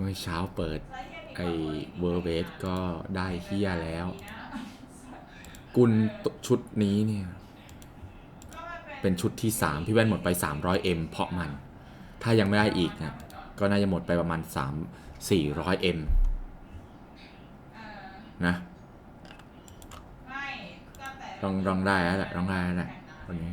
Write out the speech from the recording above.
มื่อเช้าเปิด ไอ้เวอร์เวสก็ได้เฮียแล้ว กุลชุดนี้เนี่ย เป็นชุดที่ 3 พี่แว่นหมดไป 300M เพราะมัน ถ้ายังไม่ได้อีกนะก็น่าจะหมดไปประมาณ 3 400M นะก็ต้ลองลองได้แล้วแหละลองได้แล้วแหละวันนี้